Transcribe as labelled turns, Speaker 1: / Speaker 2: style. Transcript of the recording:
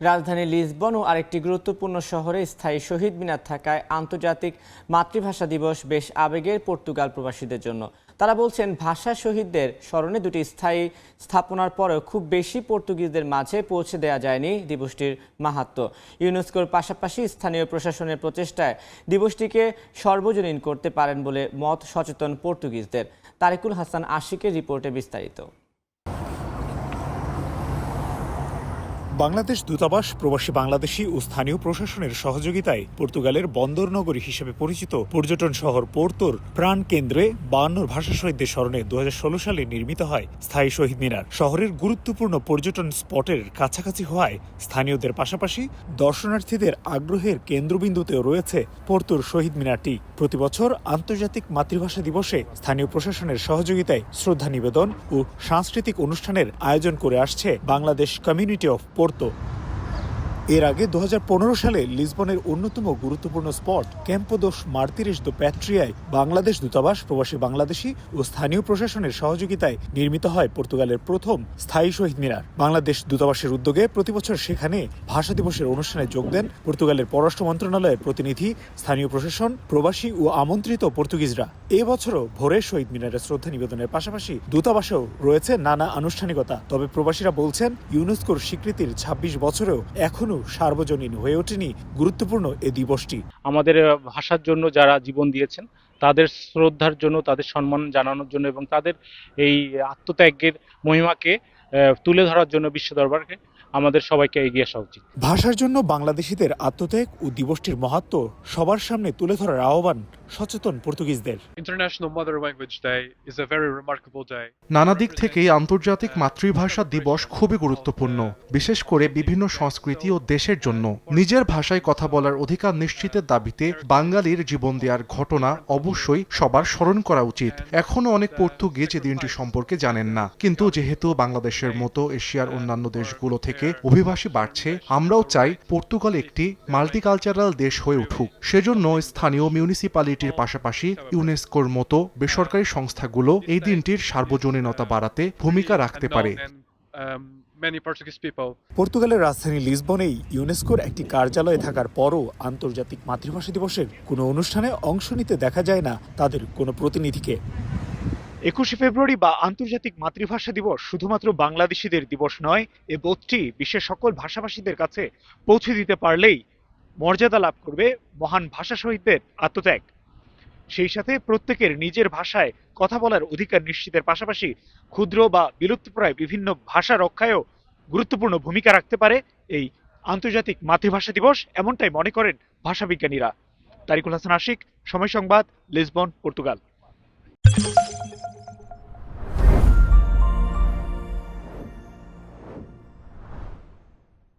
Speaker 1: রাজধানী লিসবন ও আরেকটি গুরুত্বপূর্ণ শহরে স্থায়ী শহীদ মিনার থাকায় আন্তর্জাতিক মাতৃভাষা দিবস বেশ আবেগের পর্তুগাল প্রবাসীদের জন্য। তারা বলছেন, ভাষা শহীদদের স্মরণে দুটি স্থায়ী স্থাপনার পরেও খুব বেশি পর্তুগিজদের মাঝে পৌঁছে দেওয়া যায়নি দিবসটির মাহাত্ম্য ইউনেস্কোর পাশাপাশি স্থানীয় প্রশাসনের প্রচেষ্টায় দিবসটিকে সর্বজনীন করতে পারেন বলে মত সচেতন পর্তুগিজদের। তারেকুল হাসান আশিকের রিপোর্টে বিস্তারিত।
Speaker 2: বাংলাদেশ দূতাবাস, প্রবাসী বাংলাদেশি ও স্থানীয় প্রশাসনের সহযোগিতায় পর্তুগালের বন্দর নগরী হিসেবে পরিচিত পর্যটন শহর পোর্তোর প্রাণ কেন্দ্রে বায়ান্নর ভাষা শহীদদের স্মরণে দু হাজার ষোলো সালে নির্মিত হয় স্থায়ী শহীদ মিনার। শহরের গুরুত্বপূর্ণ পর্যটন স্পটের কাছাকাছি হওয়ায় স্থানীয়দের পাশাপাশি দর্শনার্থীদের আগ্রহের কেন্দ্রবিন্দুতেও রয়েছে পোর্তোর শহীদ মিনারটি। প্রতিবছর আন্তর্জাতিক মাতৃভাষা দিবসে স্থানীয় প্রশাসনের সহযোগিতায় শ্রদ্ধা নিবেদন ও সাংস্কৃতিক অনুষ্ঠানের আয়োজন করে আসছে বাংলাদেশ কমিউনিটি অফ পোর্তো এর আগে দু হাজার পনেরো সালে লিসবনের অন্যতম গুরুত্বপূর্ণ স্পট ক্যাম্পোদোস মার্তিরেস দো প্যাট্রিয়ায় বাংলাদেশ দূতাবাস, প্রবাসী বাংলাদেশি ও স্থানীয় প্রশাসনের সহযোগিতায় নির্মিত হয় পর্তুগালের প্রথম স্থায়ী শহীদ মিনার। বাংলাদেশ দূতাবাসের উদ্যোগে প্রতিবছর সেখানে ভাষা দিবসের অনুষ্ঠানে যোগ দেন পর্তুগালের পররাষ্ট্র মন্ত্রণালয়ের প্রতিনিধি, স্থানীয় প্রশাসন, প্রবাসী ও আমন্ত্রিত পর্তুগিজরা। এবছরও ভোরে শহীদ মিনারে শ্রদ্ধা নিবেদনের পাশাপাশি দূতাবাসেও রয়েছে নানা আনুষ্ঠানিকতা। তবে প্রবাসীরা বলছেন, ইউনেস্কোর স্বীকৃতির ২৬ বছরেও এখনও সার্বজনীন হয়ে ওঠেনি গুরুত্বপূর্ণ এ দিবসটি।
Speaker 3: আমাদের ভাষার জন্য যারা জীবন দিয়েছেন তাদের শ্রদ্ধার জন্য তাদের সম্মান জানানোর জন্য এবং তাদের এই আত্মত্যাগের মহিমাকে তুলে ধরার জন্য বিশ্ব দরবারকে আমাদের সবাইকে এগিয়ে আসা উচিত।
Speaker 2: ভাষার জন্য বাংলাদেশিদের আত্মত্যাগ ও দিবসটির মহাত্ম সবার সামনে তুলে ধরার আহ্বান সচেতন পর্তুগিজদের।
Speaker 4: International Mother Language Day is a very remarkable day.
Speaker 5: নানা দিক থেকেই আন্তর্জাতিক মাতৃভাষা দিবস খুবই গুরুত্বপূর্ণ বিশেষ করে বিভিন্ন সংস্কৃতি ও দেশের জন্য। নিজের ভাষায় কথা বলার অধিকার নিশ্চিতের দাবিতে বাঙালির জীবন দেওয়ার ঘটনা অবশ্যই সবার স্মরণ করা উচিত। এখনও অনেক পর্তুগিজ এই দিনটি সম্পর্কে জানেন না। কিন্তু যেহেতু বাংলাদেশের মতো এশিয়ার অন্যান্য দেশগুলো থেকে অভিবাসী বাড়ছে আমরাও চাই পর্তুগাল একটি মাল্টিকালচারাল দেশ হয়ে উঠুক। সেজন্য স্থানীয় মিউনিসিপ্যালিটির পাশাপাশি ইউনেস্কোর মতো বেসরকারি সংস্থাগুলো এই দিনটির সার্বজনীনতা বাড়াতে ভূমিকা রাখতে পারে.
Speaker 2: পর্তুগালের রাজধানী লিসবনেই ইউনেস্কোর একটি কার্যালয়ে থাকার পরও আন্তর্জাতিক মাতৃভাষা দিবসের কোনো অনুষ্ঠানে অংশ নিতে দেখা যায় না তাদের কোনো প্রতিনিধিকে একুশে ফেব্রুয়ারি বা আন্তর্জাতিক মাতৃভাষা দিবস শুধুমাত্র বাংলাদেশিদের দিবস নয়, এ বোধটি বিশ্বের সকল ভাষাভাষীদের কাছে পৌঁছে দিতে পারলেই মর্যাদা লাভ করবে মহান ভাষা শহীদদের আত্মত্যাগ সেই সাথে প্রত্যেকের নিজের ভাষায় কথা বলার অধিকার নিশ্চিতের পাশাপাশি ক্ষুদ্র বা বিলুপ্তপ্রায় বিভিন্ন ভাষা রক্ষায়ও গুরুত্বপূর্ণ ভূমিকা রাখতে পারে এই আন্তর্জাতিক মাতৃভাষা দিবস, এমনটাই মনে করেন ভাষাবিজ্ঞানীরা। তারিকুল হাসান আশিক, সময় সংবাদ, লিসবন, পর্তুগাল।